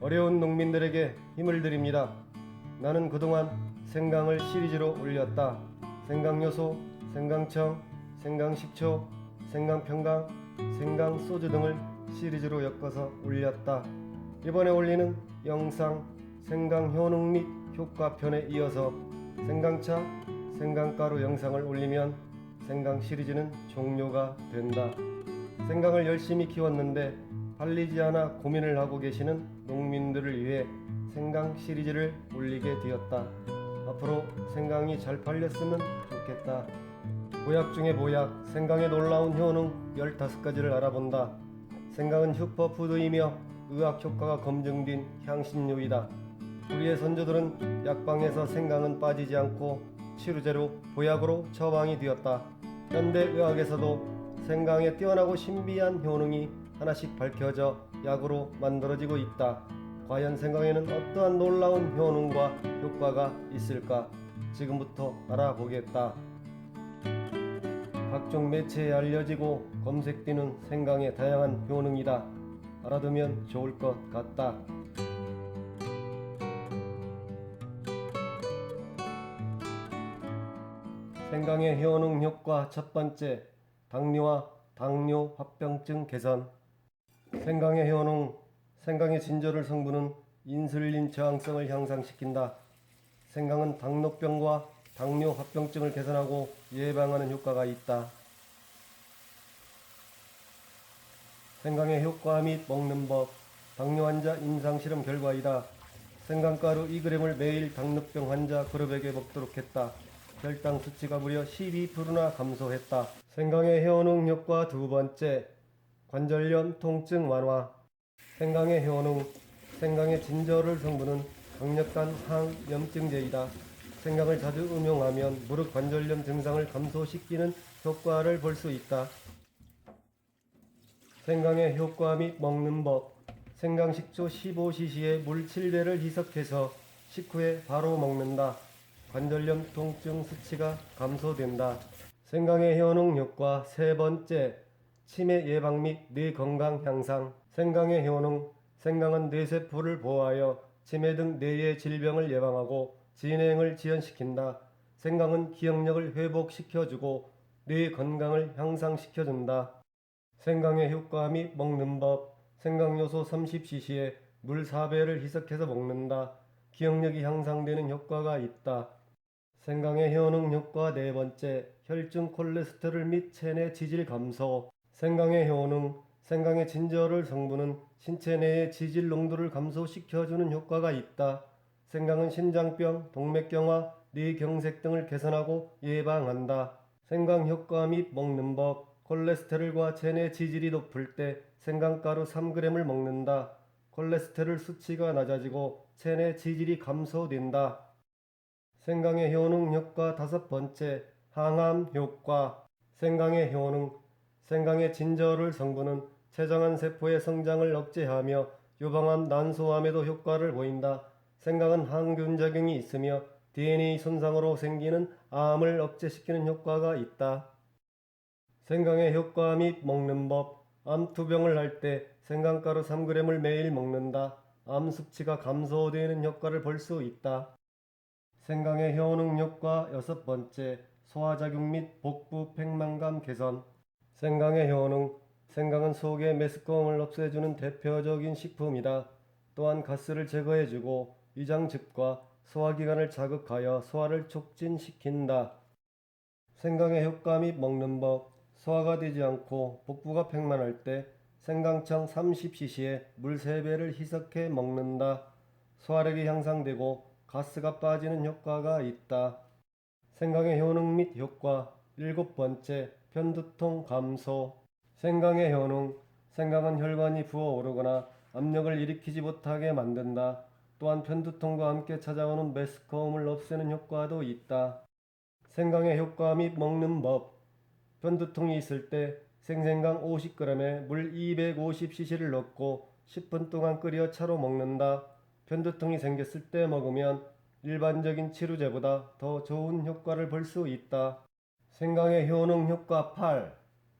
어려운 농민들에게 힘을 드립니다. 나는 그동안 생강을 시리즈로 올렸다. 생강요소, 생강청, 생강식초, 생강평강, 생강소주 등을 시리즈로 엮어서 올렸다. 이번에 올리는 영상 생강 효능 및 효과편에 이어서 생강차, 생강가루 영상을 올리면 생강 시리즈는 종료가 된다. 생강을 열심히 키웠는데 팔리지 않아 고민을 하고 계시는 농민들을 위해 생강 시리즈를 올리게 되었다. 앞으로 생강이 잘 팔렸으면 좋겠다. 보약 중에 보약, 생강의 놀라운 효능 15가지를 알아본다. 생강은 슈퍼푸드이며 의학 효과가 검증된 향신료이다. 우리의 선조들은 약방에서 생강은 빠지지 않고 치료제로 보약으로 처방이 되었다. 현대 의학에서도 생강의 뛰어나고 신비한 효능이 하나씩 밝혀져 약으로 만들어지고 있다. 과연 생강에는 어떠한 놀라운 효능과 효과가 있을까? 지금부터 알아보겠다. 각종 매체에 알려지고 검색되는 생강의 다양한 효능이다. 알아두면 좋을 것 같다. 생강의 효능 효과 첫 번째 당뇨와 당뇨 합병증 개선 생강의 효능 생강의 진저를 성분은 인슐린 저항성을 향상시킨다. 생강은 당뇨병과 당뇨 합병증을 개선하고 예방하는 효과가 있다. 생강의 효과 및 먹는 법 당뇨 환자 임상 실험 결과이다. 생강가루 2g을 매일 당뇨병 환자 그룹에게 먹도록 했다. 혈당 수치가 무려 12%나 감소했다. 생강의 효능 효과 두 번째 관절염 통증 완화 생강의 효능 생강의 진저를 성분은 강력한 항염증제이다. 생강을 자주 음용하면 무릎 관절염 증상을 감소시키는 효과를 볼 수 있다. 생강의 효과 및 먹는 법 생강 식초 15cc에 물 7배를 희석해서 식후에 바로 먹는다. 관절염 통증 수치가 감소된다. 생강의 효능 효과 세 번째 치매 예방 및 뇌 건강 향상 생강의 효능 생강은 뇌세포를 보호하여 치매 등 뇌의 질병을 예방하고 진행을 지연시킨다. 생강은 기억력을 회복시켜주고 뇌 건강을 향상시켜준다. 생강의 효과 및 먹는 법 생강요소 30cc에 물 4배를 희석해서 먹는다. 기억력이 향상되는 효과가 있다. 생강의 효능 효과 네 번째 혈중 콜레스테롤 및 체내 지질 감소 생강의 효능 생강의 진저를 성분은 신체 내의 지질 농도를 감소시켜주는 효과가 있다. 생강은 심장병, 동맥경화, 뇌경색 등을 개선하고 예방한다. 생강 효과 및 먹는 법 콜레스테롤과 체내 지질이 높을 때 생강가루 3g을 먹는다. 콜레스테롤 수치가 낮아지고 체내 지질이 감소된다. 생강의 효능 효과 다섯 번째 항암 효과 생강의 효능 생강의 진저를 성분은 췌장암 세포의 성장을 억제하며 유방암 난소암에도 효과를 보인다. 생강은 항균 작용이 있으며 DNA 손상으로 생기는 암을 억제시키는 효과가 있다. 생강의 효과 및 먹는 법 암 투병을 할 때 생강가루 3g을 매일 먹는다. 암 수치가 감소되는 효과를 볼 수 있다. 생강의 효능 효과 여섯 번째 소화작용 및 복부 팽만감 개선 생강의 효능 생강은 속의 메스꺼움을 없애주는 대표적인 식품이다. 또한 가스를 제거해주고 위장즙과 소화기관을 자극하여 소화를 촉진시킨다. 생강의 효과 및 먹는 법 소화가 되지 않고 복부가 팽만할 때 생강청 30cc에 물 3배를 희석해 먹는다. 소화력이 향상되고 가스가 빠지는 효과가 있다. 생강의 효능 및 효과 일곱 번째 편두통 감소 생강의 효능 생강은 혈관이 부어오르거나 압력을 일으키지 못하게 만든다. 또한 편두통과 함께 찾아오는 메스꺼움을 없애는 효과도 있다. 생강의 효과 및 먹는 법 편두통이 있을 때 생생강 50g에 물 250cc를 넣고 10분 동안 끓여 차로 먹는다. 편두통이 생겼을 때 먹으면 일반적인 치료제보다 더 좋은 효과를 볼 수 있다. 생강의 효능 효과 8.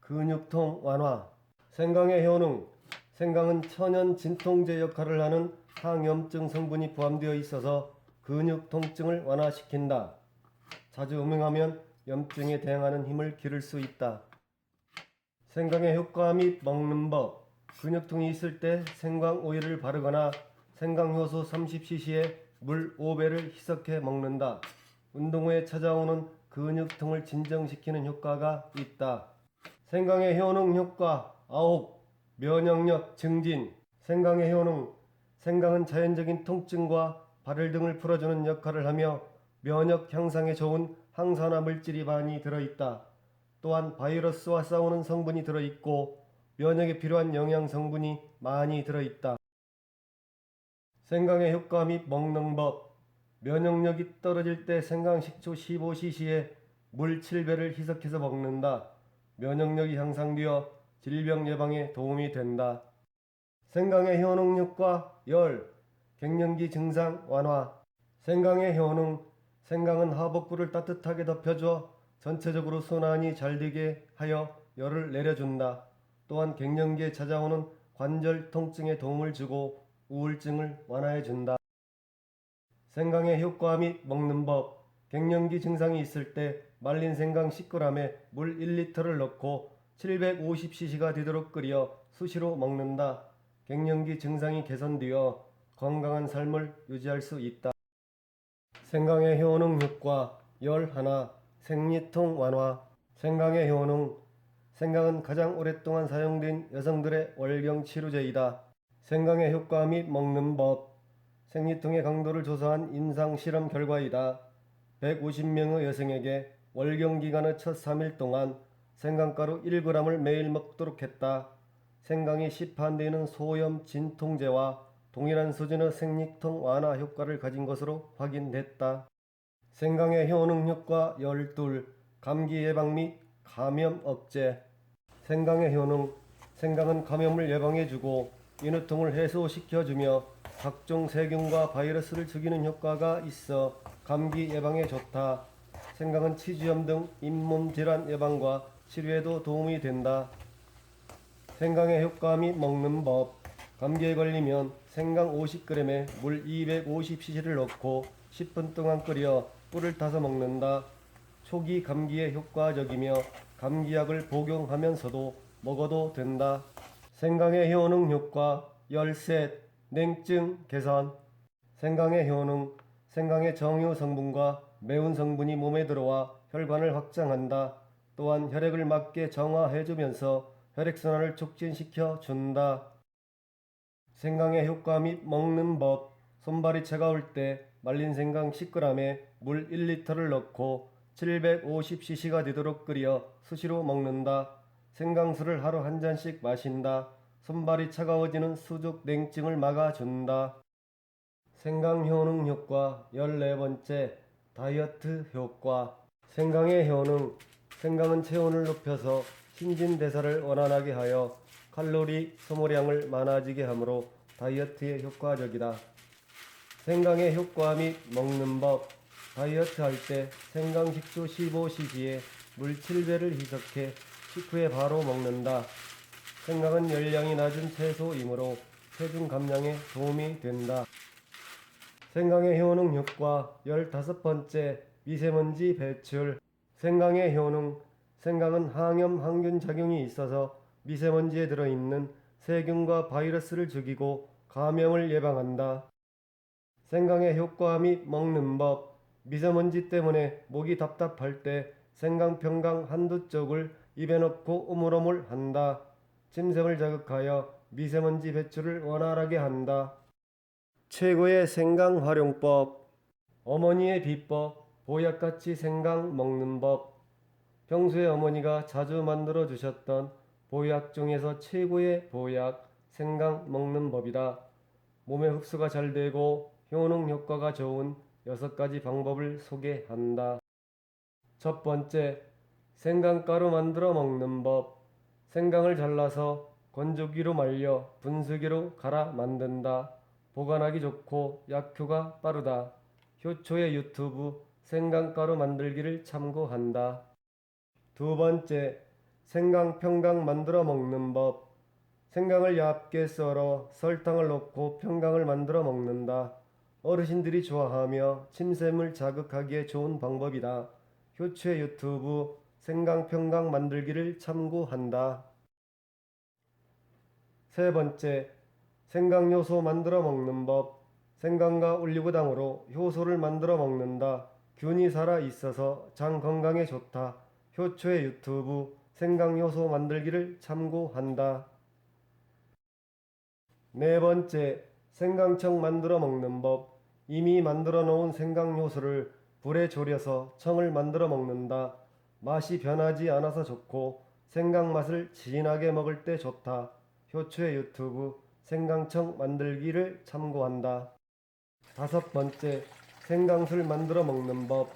근육통 완화. 생강의 효능. 생강은 천연 진통제 역할을 하는 항염증 성분이 포함되어 있어서 근육 통증을 완화시킨다. 자주 음용하면 염증에 대항하는 힘을 기를 수 있다. 생강의 효과 및 먹는 법. 근육통이 있을 때 생강 오일을 바르거나 생강효소 30cc에 물 5배를 희석해 먹는다. 운동 후에 찾아오는 근육통을 진정시키는 효과가 있다. 생강의 효능 효과 9. 면역력 증진. 생강의 효능. 생강은 자연적인 통증과 발열 등을 풀어주는 역할을 하며 면역 향상에 좋은 항산화 물질이 많이 들어있다. 또한 바이러스와 싸우는 성분이 들어있고 면역에 필요한 영양 성분이 많이 들어있다. 생강의 효과 및 먹는 법. 면역력이 떨어질 때 생강 식초 15cc에 물 7배를 희석해서 먹는다. 면역력이 향상되어 질병 예방에 도움이 된다. 생강의 효능 효과 열, 갱년기 증상 완화. 생강의 효능, 생강은 하복부를 따뜻하게 덮여줘 전체적으로 순환이 잘 되게 하여 열을 내려준다. 또한 갱년기에 찾아오는 관절 통증에 도움을 주고 우울증을 완화해 준다. 생강의 효과 및 먹는 법. 갱년기 증상이 있을 때 말린 생강 10g에 물 1리터를 넣고 750cc가 되도록 끓여 수시로 먹는다. 갱년기 증상이 개선되어 건강한 삶을 유지할 수 있다. 생강의 효능 효과 열 하나 생리통 완화 생강의 효능 생강은 가장 오랫동안 사용된 여성들의 월경 치료제이다. 생강의 효과 및 먹는 법 생리통의 강도를 조사한 임상 실험 결과이다. 150명의 여성에게 월경 기간의 첫 3일 동안 생강가루 1g을 매일 먹도록 했다. 생강이 시판되는 소염 진통제와 동일한 수준의 생리통 완화 효과를 가진 것으로 확인됐다. 생강의 효능 효과 12 감기 예방 및 감염 억제 생강의 효능 생강은 감염을 예방해주고 인후통을 해소시켜주며 각종 세균과 바이러스를 죽이는 효과가 있어 감기 예방에 좋다. 생강은 치주염 등 잇몸 질환 예방과 치료에도 도움이 된다. 생강의 효과 및 먹는 법. 감기에 걸리면 생강 50g에 물 250cc를 넣고 10분 동안 끓여 꿀을 타서 먹는다. 초기 감기에 효과적이며 감기약을 복용하면서도 먹어도 된다. 생강의 효능 효과 열셋 냉증 개선 생강의 효능 생강의 정유 성분과 매운 성분이 몸에 들어와 혈관을 확장한다. 또한 혈액을 맞게 정화해주면서 혈액순환을 촉진시켜 준다. 생강의 효과 및 먹는 법 손발이 차가울 때 말린 생강 10g에 물 1리터를 넣고 750cc가 되도록 끓여 수시로 먹는다. 생강수를 하루 한 잔씩 마신다. 손발이 차가워지는 수족 냉증을 막아준다. 생강 효능 효과 14번째 다이어트 효과 생강의 효능 생강은 체온을 높여서 신진대사를 원활하게 하여 칼로리 소모량을 많아지게 하므로 다이어트에 효과적이다. 생강의 효과 및 먹는 법 다이어트 할 때 생강 식초 15cc에 물 7배를 희석해 식후에 바로 먹는다. 생강은 열량이 낮은 채소이므로 체중 감량에 도움이 된다. 생강의 효능 효과 15번째 미세먼지 배출 생강의 효능 생강은 항염 항균 작용이 있어서 미세먼지에 들어있는 세균과 바이러스를 죽이고 감염을 예방한다. 생강의 효과 및 먹는 법 미세먼지 때문에 목이 답답할 때 생강 평강 한두 쪽을 입에 넣고 오물오물 한다. 침샘을 자극하여 미세먼지 배출을 원활하게 한다. 최고의 생강 활용법 어머니의 비법 보약같이 생강 먹는 법 평소에 어머니가 자주 만들어 주셨던 보약 중에서 최고의 보약 생강 먹는 법이다. 몸에 흡수가 잘 되고 효능 효과가 좋은 여섯 가지 방법을 소개한다. 첫 번째, 생강가루 만들어 먹는 법. 생강을 잘라서 건조기로 말려 분수기로 갈아 만든다. 보관하기 좋고 약효가 빠르다. 효초의 유튜브 생강가루 만들기를 참고한다. 두 번째, 생강 평강 만들어 먹는 법. 생강을 얇게 썰어 설탕을 넣고 평강을 만들어 먹는다. 어르신들이 좋아하며 침샘을 자극하기에 좋은 방법이다. 효추의 유튜브 생강 평강 만들기를 참고한다. 세 번째, 생강 요소 만들어 먹는 법. 생강과 올리고당으로 효소를 만들어 먹는다. 균이 살아 있어서 장 건강에 좋다. 효초의 유튜브 생강 요소 만들기를 참고한다. 네 번째, 생강청 만들어 먹는 법. 이미 만들어 놓은 생강 요소를 불에 졸여서 청을 만들어 먹는다. 맛이 변하지 않아서 좋고 생강 맛을 진하게 먹을 때 좋다. 효초의 유튜브 생강청 만들기를 참고한다. 다섯 번째, 생강술 만들어 먹는 법.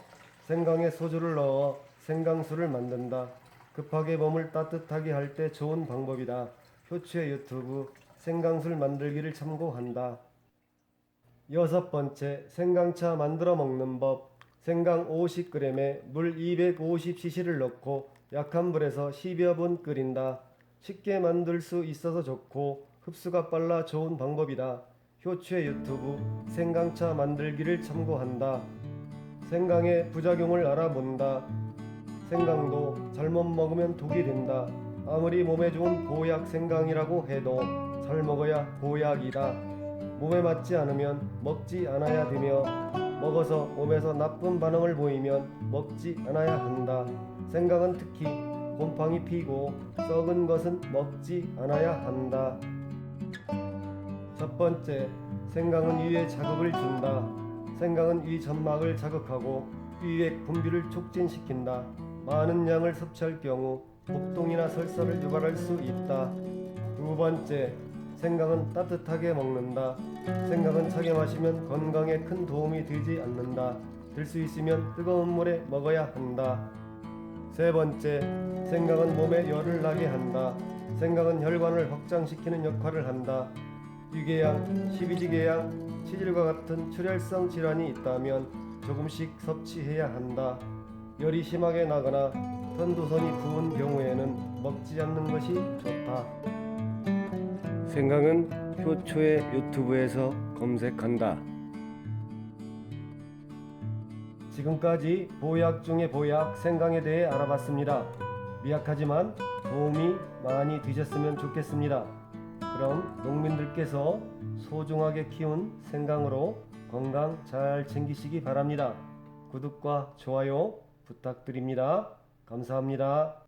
생강에 소주를 넣어 생강술을 만든다. 급하게 몸을 따뜻하게 할 때 좋은 방법이다. 효추의 유튜브 생강술 만들기를 참고한다. 여섯 번째, 생강차 만들어 먹는 법. 생강 50g에 물 250cc를 넣고 약한 불에서 10여 분 끓인다. 쉽게 만들 수 있어서 좋고 흡수가 빨라 좋은 방법이다. 효추의 유튜브 생강차 만들기를 참고한다. 생강의 부작용을 알아본다. 생강도 잘못 먹으면 독이 된다. 아무리 몸에 좋은 보약 생강이라고 해도 잘 먹어야 보약이다. 몸에 맞지 않으면 먹지 않아야 되며 먹어서 몸에서 나쁜 반응을 보이면 먹지 않아야 한다. 생강은 특히 곰팡이 피고 썩은 것은 먹지 않아야 한다. 첫 번째, 생강은 위에 자극을 준다. 생강은 위 점막을 자극하고 위액 분비를 촉진시킨다. 많은 양을 섭취할 경우 복통이나 설사를 유발할 수 있다. 두 번째, 생강은 따뜻하게 먹는다. 생강은 차게 마시면 건강에 큰 도움이 되지 않는다. 들 수 있으면 뜨거운 물에 먹어야 한다. 세 번째, 생강은 몸에 열을 나게 한다. 생강은 혈관을 확장시키는 역할을 한다. 유궤양, 십이지궤양, 치질과 같은 출혈성 질환이 있다면 조금씩 섭취해야 한다. 열이 심하게 나거나 편도선이 부은 경우에는 먹지 않는 것이 좋다. 생강은 효초의 유튜브에서 검색한다. 지금까지 보약 중의 보약 생강에 대해 알아봤습니다. 미약하지만 도움이 많이 되셨으면 좋겠습니다. 그럼 농민들께서 소중하게 키운 생강으로 건강 잘 챙기시기 바랍니다. 구독과 좋아요 부탁드립니다. 감사합니다.